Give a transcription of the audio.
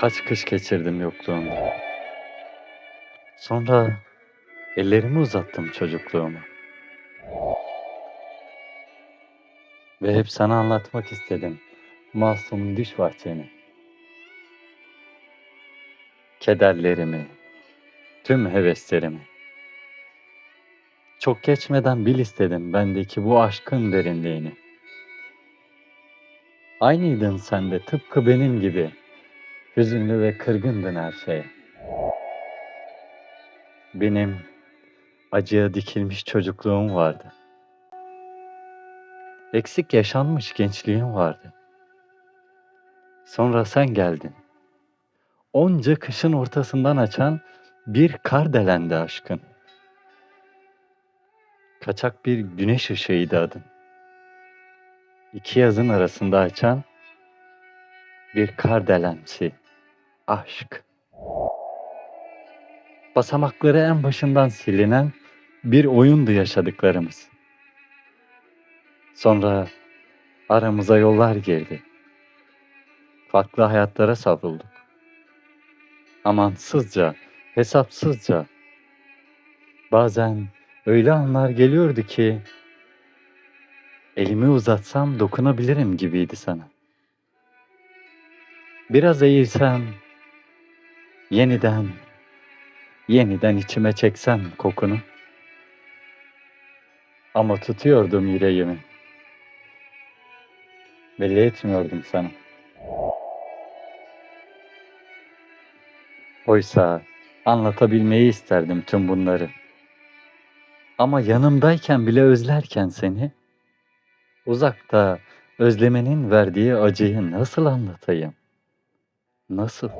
Kaç kış geçirdim yokluğunda. Sonra ellerimi uzattım çocukluğuma. Ve hep sana anlatmak istedim masum düş bahçeni. Kederlerimi, tüm heveslerimi. Çok geçmeden bil istedim bendeki bu aşkın derinliğini. Aynıydın sen de tıpkı benim gibi. Hüzünlü ve kırgındın her şeye. Benim acıya dikilmiş çocukluğum vardı. Eksik yaşanmış gençliğim vardı. Sonra sen geldin. Onca kışın ortasından açan bir kar delendi aşkın. Kaçak bir güneş ışığıydı adın. İki yazın arasında açan bir kar delensi aşk. Basamakları en başından silinen bir oyundu yaşadıklarımız. Sonra aramıza yollar girdi. Farklı hayatlara savrulduk. Amansızca, hesapsızca. Bazen öyle anlar geliyordu ki elimi uzatsam dokunabilirim gibiydi sana. Biraz eğilsem yeniden yeniden içime çeksem kokunu. Ama tutuyordum yüreğimi. Belli etmiyordum sana. Oysa anlatabilmeyi isterdim tüm bunları. Ama yanımdayken bile özlerken seni, uzakta özlemenin verdiği acıyı nasıl anlatayım? Nasıl?